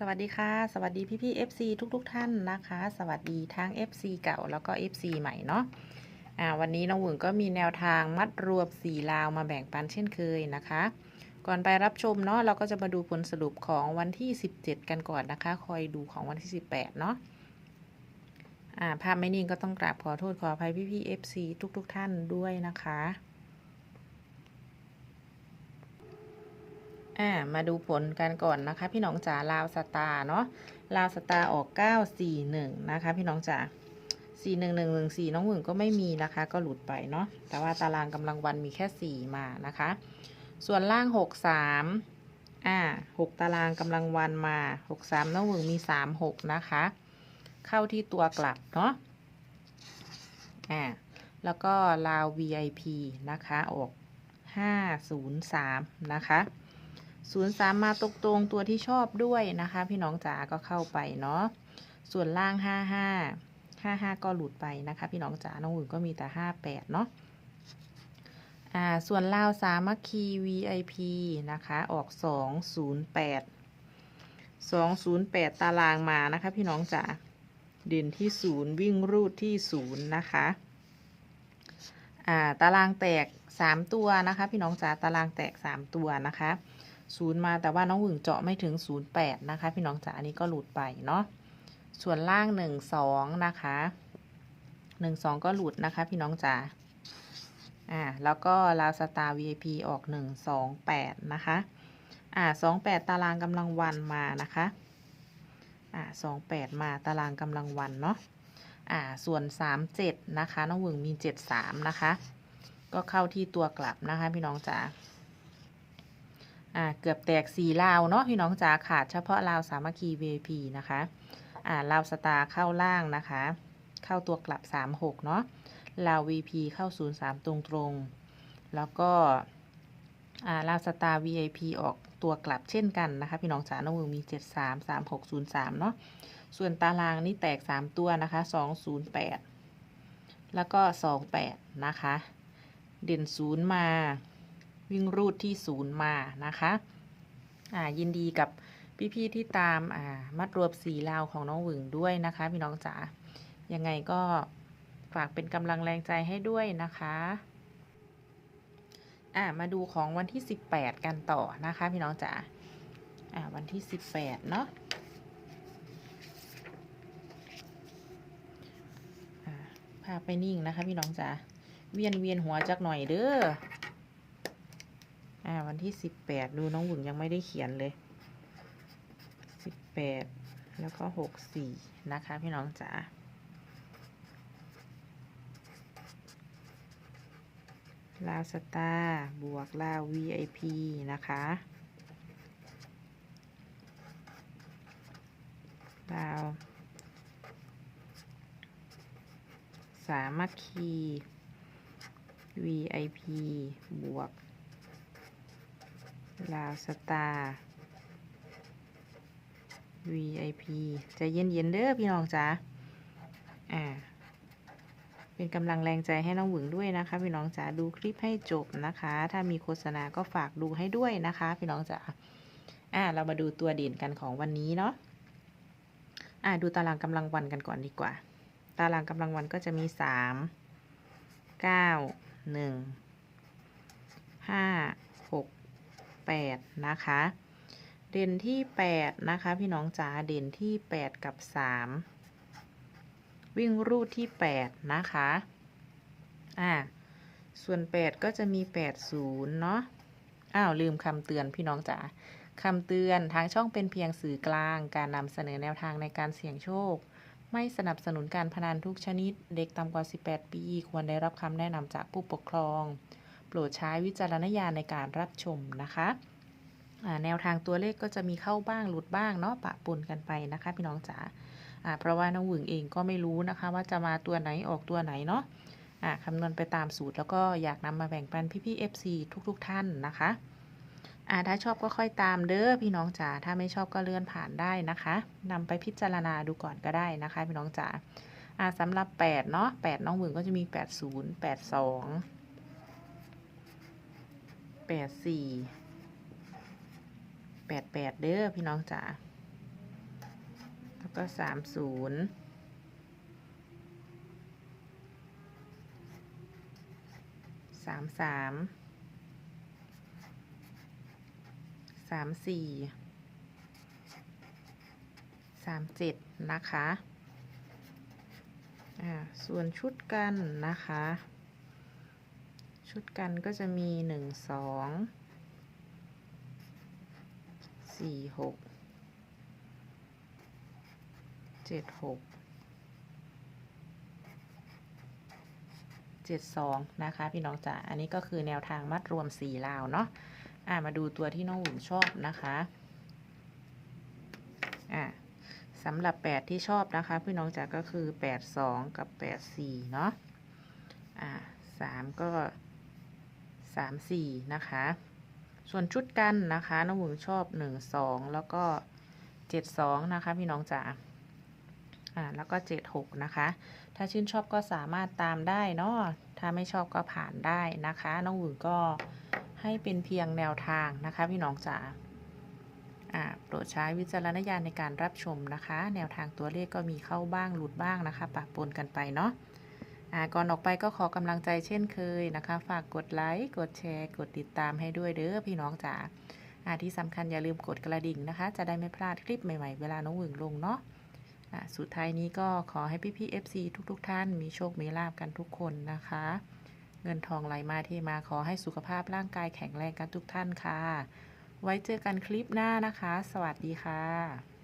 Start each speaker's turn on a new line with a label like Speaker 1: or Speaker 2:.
Speaker 1: สวัสดีค่ะ สวัสดีพี่พี่ FC ทุกๆทท่านนะคะ สวัสดีทั้ง FC เก่าแล้วก็ FC ใหม่เนาะอ่าวันนี้น้องหวึงก็มีแนวทางมัดรวมสีลาวมาแบ่งปันเช่นเคยนะคะ ก่อนไปรับชมเนาะเราก็จะมาดูผลสรุปของวันที่ 17 กันก่อนนะคะ คอยดูของวันที่ 18 เนาะอ่าภาพไม่นิ่งก็ต้องกราบขอโทษขออภัยพี่พี่ FC ทุก ๆทท่านด้วยนะคะ อ่ามาดูผลกันก่อนนะคะ พี่น้องจ๋าลาวสตาร์เนาะลาวสตาร์ออก941นะคะ พี่น้องจ๋า41114น้องหวึงก็ไม่มีนะคะ ก็หลุดไปเนาะแต่ว่าตารางกำลังวันมีแค่4มานะคะ ส่วนล่าง63อ่า6ตารางกำลังวันมา63น้องหวึงมี36นะคะ เข้าที่ตัวกลับเนาะอ่าแล้วก็ลาว VIP นะคะออก 503 นะคะ ศูนย์สามมาตรงตรงๆตัวที่ชอบด้วยนะคะ พี่น้องจ๋าก็เข้าไปเนาะส่วนล่างห้าห้าห้าห้าก็หลุดไปนะคะ พี่น้องจ๋าน้องอื่นก็มีแต่ห้าแปดเนาะอ่าส่วนลาวสามัคคี VIP นะคะออกสองศูนย์แปดสองศูนย์แปดตารางมานะคะ พี่น้องจ๋าเด่นที่ศูนย์วิ่งรูดที่ศูนย์นะคะอ่าตารางแตกสามตัวนะคะ พี่น้องจ๋าตารางแตกสามตัวนะคะ ศูนย์มาแต่ว่าน้องหึงเจาะไม่ถึงศูนย์แปดนะคะ พี่น้องจ๋าอันนี้ก็หลุดไปเนาะส่วนล่างหนึ่งสองนะคะหนึ่งสองก็หลุดนะคะ พี่น้องจ๋าอ่าแล้วก็ลาวสตาร์ VIP ออกหนึ่งสองแปดนะคะอ่าสองแปดตารางกำลังวันมานะคะอ่าสองแปดมาตารางกำลังวันเนาะอ่าส่วนสามเจ็ดนะคะน้องหึงมีเจ็ดสามนะคะ ก็เข้าที่ตัวกลับนะคะ พี่น้องจ๋า อ่าเกือบแตกสีลาวเนาะพี่น้องจ๋าขาดเฉพาะลาวสามัคคี VIP นะคะอ่าลาวสตาร์เข้าล่างนะคะ เข้าตัวกลับ 36 เนาะลาว VP เข้า 03 ตรงตรงๆแล้วก็อ่าลาวสตาร์ VIP ออกตัวกลับเช่นกันนะคะพี่น้องจ๋าน้องมือมี 73 3603 เนาะส่วนตารางนี่แตก 3 ตัวนะคะ 208 แล้วก็ 28 นะคะ เด่นศูนย์มา วิ่งรูดที่ศูนย์มานะคะอ่ายินดีกับพี่ๆที่ตามอ่ามัดรวมสีลาวของน้องหวึงด้วยนะคะ พี่น้องจ๋ายังไงก็ฝากเป็นกำลังแรงใจให้ด้วยนะคะอ่ามาดูของวันที่ 18 กันต่อนะคะ พี่น้องจ๋าอ่าวันที่ 18 เนาะอ่าไปนิ่งนะคะ พี่น้องจ๋าเวียนเวียนหัวจักหน่อยเด้อ วันที่สิบแปดดูน้องหวึงยังไม่ได้เขียนเลยสิบแปดแล้วก็หกสี่นะคะพี่น้องจ๋าลาวสตาร์บวกลาว VIP นะคะลาวสามัคคี VIP บวก ลาวสตาร์ VIP ใจะเย็นๆเด้อพี่น้องจ๋า อ่า เป็นกำลังแรงใจให้น้องหวึงด้วยนะคะ พี่น้องจ๋าดูคลิปให้จบนะคะ ถ้ามีโฆษณาก็ฝากดูให้ด้วยนะคะ พี่น้องจ๋า อ่า เรามาดูตัวเด่นกันของวันนี้เนาะ อ่า ดูตารางกำลังวันกันก่อนดีกว่า ตารางกำลังวันก็จะมีสามเก้าหนึ่งห้าหก แปดนะคะ เด่นที่แปดนะคะ พี่น้องจ๋าเด่นที่แปดกับสามวิ่งรูดที่แปดนะคะอ่าส่วนแปดก็จะมีแปดศูนย์เนาะอ้าว ลืมคำเตือนพี่น้องจ๋าคำเตือนทางช่องเป็นเพียงสื่อกลาง การนำเสนอแนวทางในการเสี่ยงโชค ไม่สนับสนุนการพนันทุกชนิด เด็กต่ำกว่า 18 ปี ควรได้รับคำแนะนำจากผู้ปกครอง โปรดใช้วิจารณญาณในการรับชมนะคะแนวทางตัวเลขก็จะมีเข้าบ้างหลุดบ้างเนาะปะปนกันไปนะคะพี่น้องจ๋าอ่าเพราะว่าน้องหวึงเองก็ไม่รู้นะคะว่าจะมาตัวไหนออกตัวไหนเนาะคำนวณไปตามสูตรแล้วก็อยากนำมาแบ่งปันพี่ๆ FC ทุกๆทท่านนะคะถ้าชอบก็ค่อยตามเด้อพี่น้องจ๋าถ้าไม่ชอบก็เลื่อนผ่านได้นะคะนำไปพิจารณาดูก่อนก็ได้นะคะพี่น้องจ๋าอ่าสำหรับ8เนาะ8น้องหวึงก็จะมี 80 82 แปดสี่แปดแปดเด้อพี่น้องจ๋าแล้วก็สามศูนย์สามสามสามสี่สามเจ็ดนะคะ อ่า ส่วนชุดกันนะคะ ชุดกันก็จะมีหนึ่งสองสี่หกเจ็ดหกเจ็ดสองนะคะ พี่น้องจ๋าอันนี้ก็คือแนวทางมัดรวมสี่ลาวเนาะอ่ามาดูตัวที่น้องหุ่นชอบนะคะอ่าสำหรับ8ที่ชอบนะคะ พี่น้องจ๋าก็คือ8 2กับ8 4เนาะอ่า3ก็ 3 4นะคะ ส่วนชุดกันนะคะน้องหมูชอบ1 2แล้วก็7 2นะคะ พี่น้องจ๋าอ่าแล้วก็7 6นะคะ ถ้าชื่นชอบก็สามารถตามได้เนาะถ้าไม่ชอบก็ผ่านได้นะคะ น้องหมูก็ให้เป็นเพียงแนวทางนะคะ พี่น้องจ๋าโปรดใช้วิจารณญาณในการรับชมนะคะ แนวทางตัวเลขก็มีเข้าบ้างหลุดบ้างนะคะปะปนกันไปเนาะ ก่อนออกไปก็ขอกำลังใจเช่นเคยนะคะ ฝากกดไลค์ กดแชร์ กดติดตามให้ด้วยเด้อพี่น้องจ๋าที่สำคัญอย่าลืมกดกระดิ่งนะคะ จะได้ไม่พลาดคลิปใหม่ๆ เวลาน้องหวึงลงเนาะสุดท้ายนี้ก็ขอให้พี่ๆ FC ทุกๆ ท่านมีโชค มีลาบกันทุกคนนะคะ เงินทองไหลมาเทมาขอให้สุขภาพร่างกายแข็งแรงกันทุกท่านค่ะ ไว้เจอกันคลิปหน้านะคะ สวัสดีค่ะ